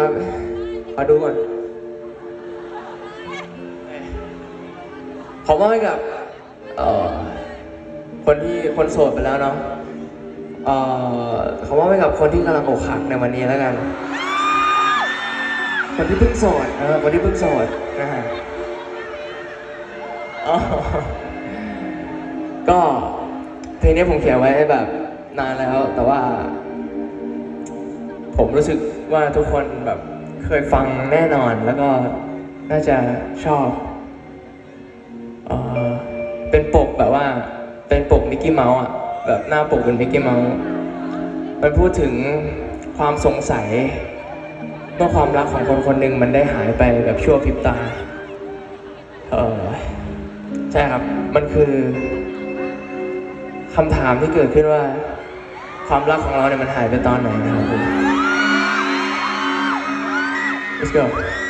ครับ ขอดูก่อน ขอมอบให้กับเอ่อคนที่คนโสดไปแล้วเนาะเอ่อขอมอบให้กับคนที่กำลังอกหักในวันนี้แล้วกัน คนที่เพิ่งโสดเออคนที่เพิ่งโสดนะฮะอ๋อก็เพลงนี้ผมเขียนไว้แบบนานแล้ว แต่ว่า ผมรู้สึกว่าทุกคนแบบเคยฟังแน่นอนแล้วก็น่าจะชอบเออเป็นปกแบบว่าเป็นปกมิกกี้เมาส์อะแบบหน้าปกเป็นมิกกี้เมาส์มันพูดถึงความสงสัยเมื่อความรักของคนคนหนึ่งมันได้หายไปแบบชั่วพริบตาเออใช่ครับ มันคือคำถามที่เกิดขึ้นว่า ความรักของเราเนี่ยมันหายไปตอนไหนนะครับผม Let's go